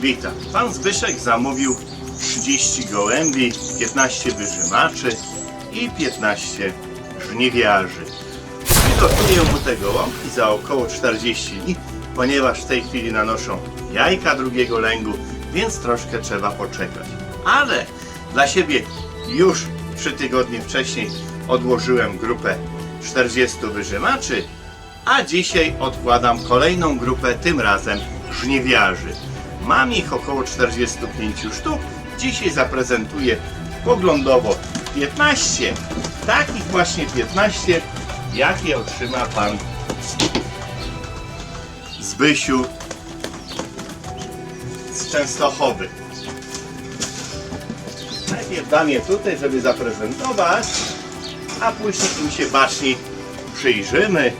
Witam. Pan Zbyszek zamówił 30 gołębi, 15 wyżymaczy i 15 żniwiarzy. Przygotuję mu te gołąbki za około 40 dni, ponieważ w tej chwili nanoszą jajka drugiego lęgu, więc troszkę trzeba poczekać. Ale dla siebie już 3 tygodnie wcześniej odłożyłem grupę 40 wyżymaczy, a dzisiaj odkładam kolejną grupę, tym razem żniwiarzy. Mam ich około 45 sztuk. Dzisiaj zaprezentuję poglądowo 15. Takich właśnie 15, jakie otrzyma pan Zbysiu z Częstochowy. Najpierw dam je tutaj, żeby zaprezentować, a później im się baczniej przyjrzymy,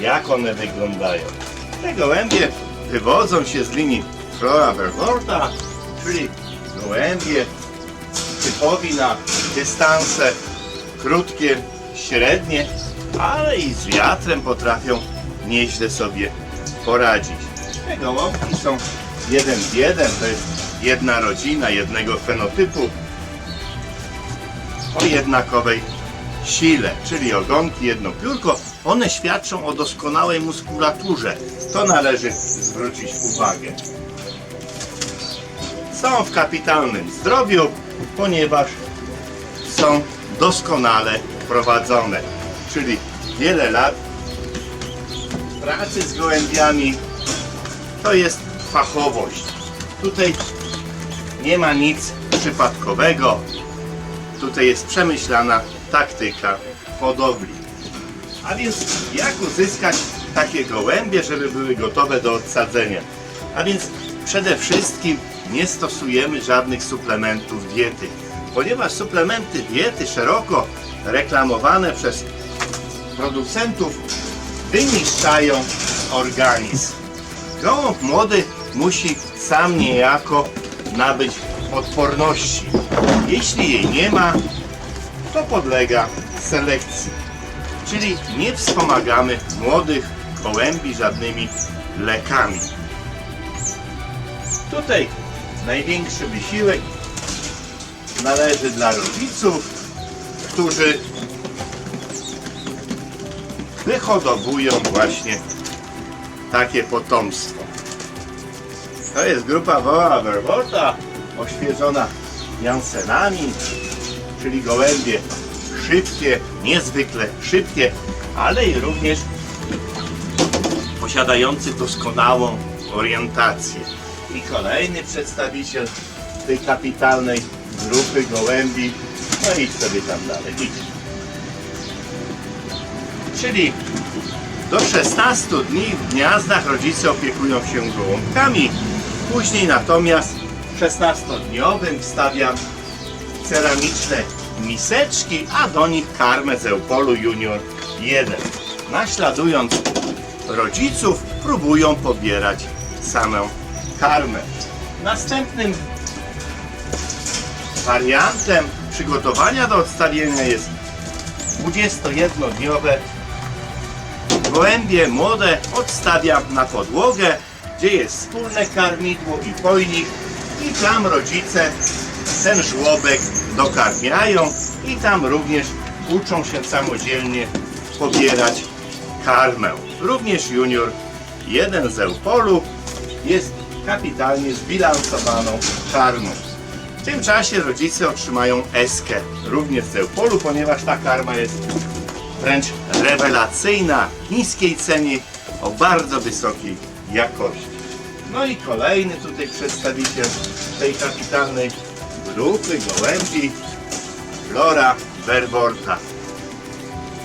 jak one wyglądają. Te gołębie wywodzą się z linii Flora Verworta, czyli gołębie typowi na dystanse krótkie, średnie, ale i z wiatrem potrafią nieźle sobie poradzić. Te gołąbki są jeden w jeden, to jest jedna rodzina, jednego fenotypu o jednakowej sile, czyli ogonki, jedno piórko. One świadczą o doskonałej muskulaturze. To należy zwrócić uwagę. Są w kapitalnym zdrowiu, ponieważ są doskonale prowadzone. Czyli wiele lat pracy z gołębiami to jest fachowość. Tutaj nie ma nic przypadkowego. Tutaj jest przemyślana taktyka hodowli. A więc jak uzyskać takie gołębie, żeby były gotowe do odsadzenia? A więc przede wszystkim nie stosujemy żadnych suplementów diety, ponieważ suplementy diety szeroko reklamowane przez producentów wyniszczają organizm. Gołąb młody musi sam niejako nabyć odporności. Jeśli jej nie ma, to podlega selekcji. Czyli nie wspomagamy młodych gołębi żadnymi lekami. Tutaj największy wysiłek należy dla rodziców, którzy wyhodowują właśnie takie potomstwo. To jest grupa Woła Verwolta oświeżona Jansenami, czyli gołębie szybkie, niezwykle szybkie, ale i również posiadający doskonałą orientację. I kolejny przedstawiciel tej kapitalnej grupy gołębi. No idź sobie tam dalej, idź. Czyli do 16 dni w gniazdach rodzice opiekują się gołąbkami. Później natomiast w 16-dniowym wstawiam ceramiczne miseczki, a do nich karmę z Eupolu Junior 1. Naśladując rodziców, próbują pobierać samą karmę. Następnym wariantem przygotowania do odstawienia jest 21-dniowe Gołębie młode odstawiam na podłogę, gdzie jest wspólne karmidło i pojnik i tam rodzice ten żłobek dokarmiają i tam również uczą się samodzielnie pobierać karmę. Również junior jeden z Eupolu jest kapitalnie zbilansowaną karmą. W tym czasie rodzice otrzymają eskę również z Eupolu, ponieważ ta karma jest wręcz rewelacyjna, w niskiej cenie, o bardzo wysokiej jakości. No i kolejny tutaj przedstawiciel tej kapitalnej grupy gołębi, Flora Verworta.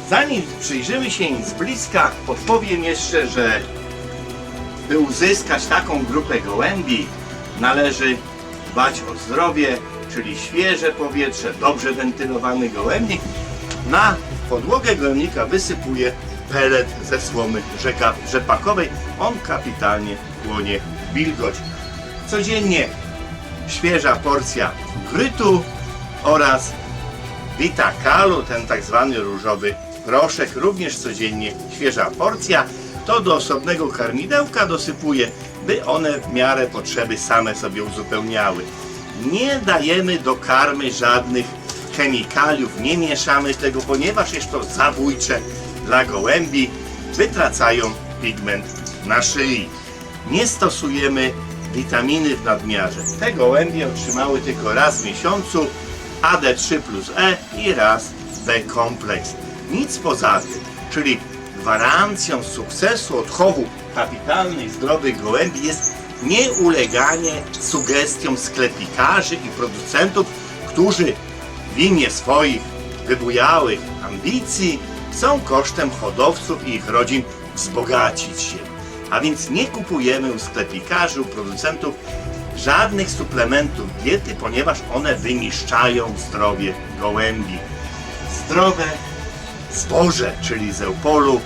Zanim przyjrzymy się im z bliska, podpowiem jeszcze, że by uzyskać taką grupę gołębi, należy dbać o zdrowie, czyli świeże powietrze, dobrze wentylowany gołębnik. Na podłogę gołębnika wysypuję pelet ze słomy rzeka, rzepakowej. On kapitalnie chłonie wilgoć. Codziennie świeża porcja grytu oraz Vitakalu, ten tak zwany różowy proszek, również codziennie świeża porcja. To do osobnego karmidełka dosypuję by one w miarę potrzeby same sobie uzupełniały. Nie dajemy do karmy żadnych chemikaliów, nie mieszamy tego, ponieważ jest to zabójcze dla gołębi, wytracają pigment na szyi. Nie stosujemy witaminy w nadmiarze. Te gołębie otrzymały tylko raz w miesiącu AD3 plus E i raz B kompleks. Nic poza tym, czyli gwarancją sukcesu odchowu kapitalnych, zdrowych gołębi jest nieuleganie sugestiom sklepikarzy i producentów, którzy w imię swoich wybujałych ambicji chcą kosztem hodowców i ich rodzin wzbogacić się. A więc nie kupujemy u sklepikarzy, u producentów żadnych suplementów diety, ponieważ one wyniszczają zdrowie gołębi. Zdrowe zboże, czyli z eupolu,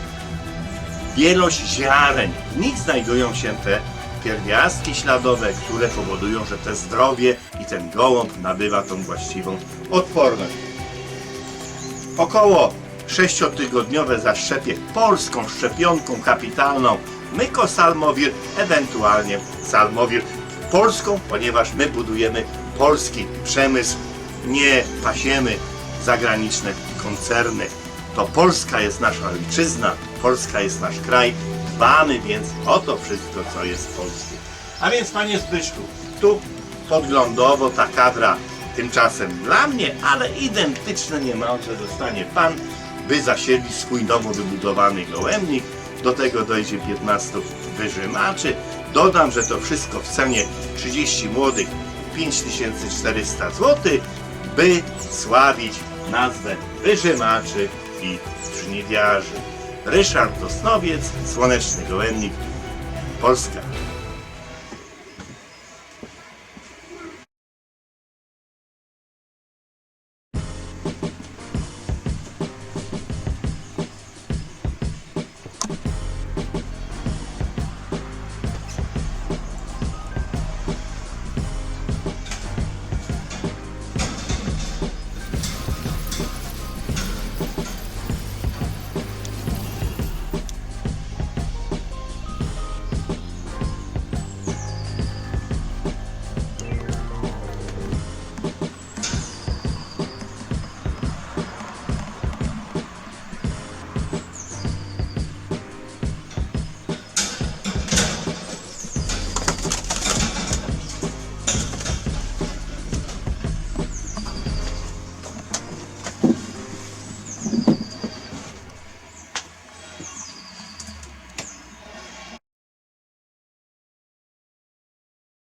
wielość ziaren. W nich znajdują się te pierwiastki śladowe, które powodują, że te zdrowie i ten gołąb nabywa tą właściwą odporność. Około 6-tygodniowe zaszczepie polską szczepionką kapitalną mykosalmowir, ewentualnie salmowir polską, ponieważ my budujemy polski przemysł, nie pasiemy zagraniczne koncerny. To Polska jest nasza ojczyzna, Polska jest nasz kraj, dbamy więc o to wszystko, co jest polskie. A więc panie Zbyszku, tu podglądowo ta kadra tymczasem dla mnie, ale identyczne niemalże dostanie pan, by zasiedli swój nowo wybudowany gołębnik. Do tego dojdzie 15 wyżymaczy. Dodam, że to wszystko w cenie 30 młodych 5400 zł, by sławić nazwę wyżymaczy i żniwiarzy. Ryszard Tosnowiec, Słoneczny Gołębnik, Polska.